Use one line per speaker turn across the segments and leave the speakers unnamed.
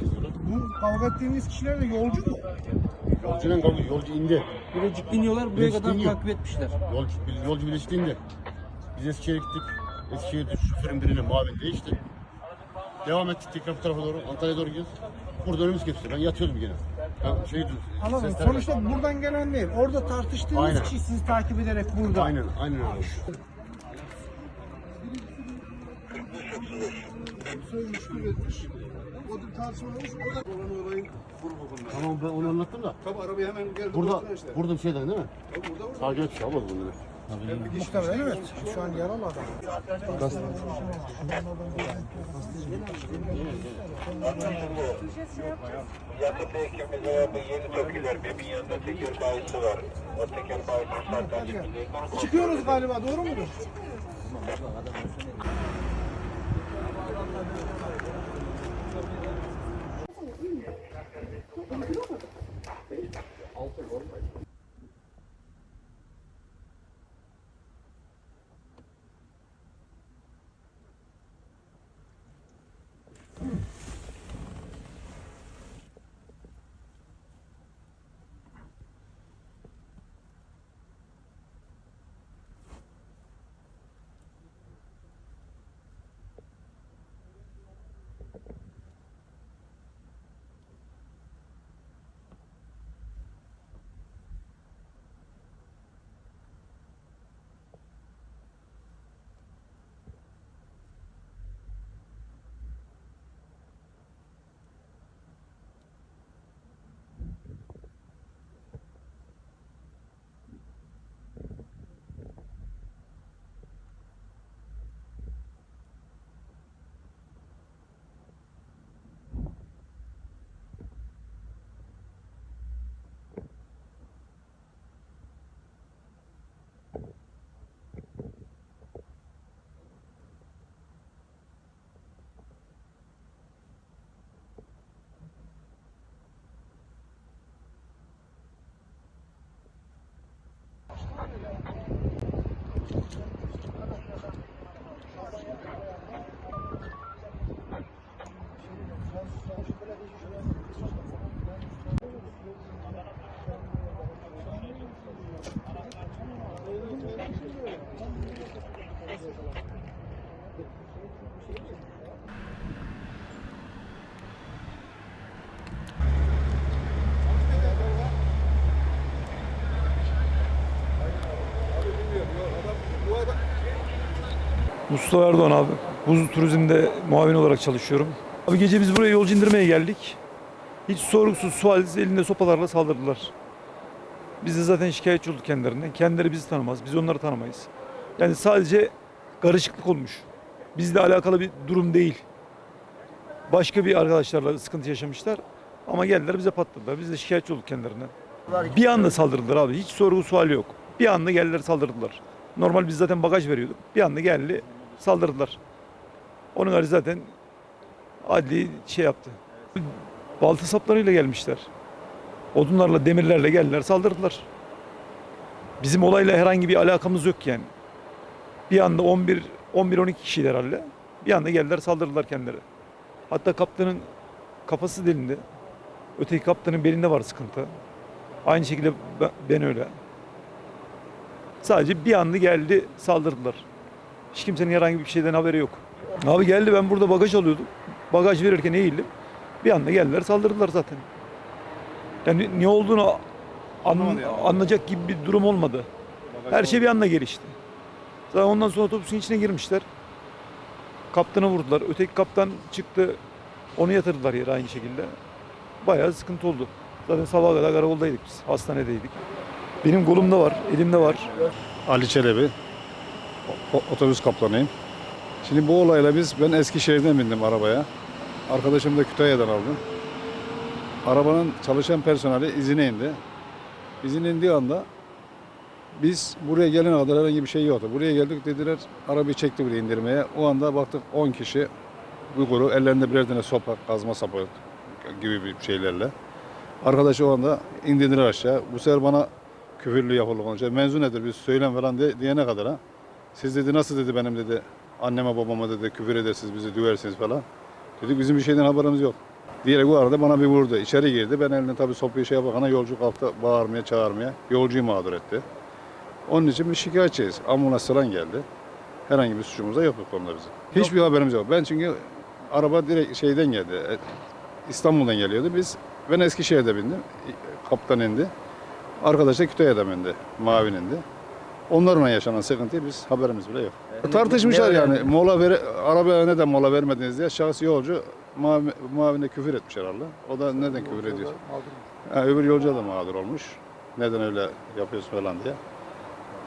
Biz önümüz kesiyorlar.
Bu kavga ettiğiniz kişiler de yolcu mu?
Yolcuyla kavga, yolcu indi.
Bilecik iniyorlar buraya
Bilecik
kadar takip etmişler.
Yolcu, yolcu Bileşik'te indi. Biz Eskişehir'e gittik. Eskişehir'de şoförün birine muavin değişti. Devam ettik tekrar bu tarafa doğru, Antalya'ya doğru gidiyoruz. Burada önümüz kesiyor. Ben yatıyordum gene. Ben şey,
Anladım.
sesler-
Sonuçta buradan gelen değil. Orada tartıştığınız
Aynen.
kişi sizi takip ederek burada.
Aynen, aynen öyle. Tamam ben onu anlattım da.
Tabii arabayı hemen geldi.
Burada,
işte.
burada bir şeyden değil mi?
Tabii burada burada.
Sadece bir şey olmaz bunları.
Muhtemelen evet. Şu an yaralı adam.
Yakıt ekimiz var. Yeni tokiler. Bebeğin yanında teker bayisi var. O teker bayisini zaten şimdi.
Çıkıyoruz galiba doğru mudur? Altijd. te lang.
Mustafa Erdoğan abi. Buzlu Turizm'de muavin olarak çalışıyorum. Abi gece biz buraya yolcu indirmeye geldik. Hiç sorgusuz sualsiz elinde sopalarla saldırdılar. Biz de zaten şikayetçi olduk kendilerinden. Kendileri bizi tanımaz, biz onları tanımayız. Yani sadece karışıklık olmuş. Bizle alakalı bir durum değil. Başka bir arkadaşlarla sıkıntı yaşamışlar. Ama geldiler bize patladılar. Biz de şikayetçi olduk kendilerinden. Bir anda saldırdılar abi. Hiç sorgu suali yok. Bir anda geldiler saldırdılar. Normal biz zaten bagaj veriyorduk. Bir anda geldi saldırdılar. Onun harici zaten adli şey yaptı. Balta saplarıyla gelmişler. Odunlarla, demirlerle geldiler, saldırdılar. Bizim olayla herhangi bir alakamız yok yani. Bir anda 11 11 12 kişi herhalde. Bir anda geldiler, saldırdılar kendileri. Hatta kaptanın kafası delindi. Öteki kaptanın belinde var sıkıntı. Aynı şekilde ben- ben öyle. Sadece bir anda geldi saldırdılar. Hiç kimsenin herhangi bir şeyden haberi yok. Abi geldi ben burada bagaj alıyordum. Bagaj verirken eğildim. Bir anda geldiler saldırdılar zaten. Yani ne olduğunu an- anlayacak gibi bir durum olmadı. Her şey bir anda gelişti. Zaten ondan sonra otobüsün içine girmişler. Kaptanı vurdular. Öteki kaptan çıktı. Onu yatırdılar yere aynı şekilde. Bayağı sıkıntı oldu. Zaten sabaha kadar karakoldaydık biz. Hastanedeydik. Benim kolumda var, elimde var.
Ali Çelebi. O- otobüs kaplanıyım. Şimdi bu olayla biz ben Eskişehir'den bindim arabaya. Arkadaşım da Kütahya'dan aldım. Arabanın çalışan personeli izine indi. İzin indiği anda biz buraya gelene kadar herhangi bir şey yoktu. Buraya geldik dediler arabayı çekti buraya indirmeye. O anda baktık 10 kişi grup ellerinde birer tane sopa, kazma sapı gibi bir şeylerle. Arkadaşı o anda indirdiler aşağı. Bu sefer bana küfürlü yapıldı konuşuyor. Mevzu nedir biz söylen falan de, diyene kadar ha. Siz dedi nasıl dedi benim dedi anneme babama dedi küfür edersiniz bizi düversiniz falan. Dedik bizim bir şeyden haberimiz yok. Diyerek o arada bana bir vurdu. İçeri girdi. Ben eline tabii sopayı şey yapakana yolcu kalktı bağırmaya çağırmaya. Yolcuyu mağdur etti. Onun için bir şikayetçiyiz. Ambulans falan geldi. Herhangi bir suçumuz da yok bu konuda bizim. Hiçbir haberimiz yok. Ben çünkü araba direkt şeyden geldi. e, İstanbul'dan geliyordu. Biz ben Eskişehir'de bindim. Kaptan indi. Arkadaş da Kütahya'da bindi. Mavin indi. Onlarla yaşanan sıkıntıyı biz haberimiz bile yok. Tartışmışlar yani. Mola ver, arabaya neden mola vermediniz diye. Şahsi yolcu mavi, mavine küfür etmiş herhalde. O da neden küfür ediyor? Ha, öbür yolcu da mağdur olmuş. Neden öyle yapıyorsun falan diye.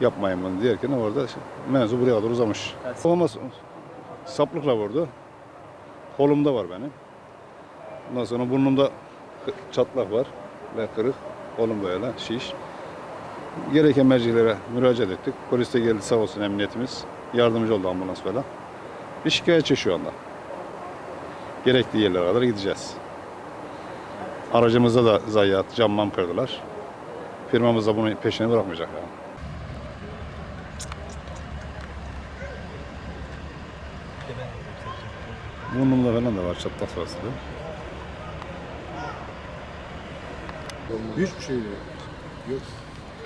Yapmayın bunu diyerken orada şey, mevzu buraya kadar uzamış. Olmaz. Saplıkla vurdu. Kolumda var benim. Ondan sonra burnumda çatlak var ve kırık. Kolum böyle şiş. Gereken mercilere müracaat ettik. Polis de geldi sağ olsun emniyetimiz. Yardımcı oldu ambulans falan. Bir şikayetçi şu anda. Gerekli yerlere kadar gideceğiz. Aracımızda da zayiat, camman kırdılar. Firmamız da bunun peşini bırakmayacak yani. Burnumda falan da var çatlak sırası da.
Hiçbir şey yok. Yok.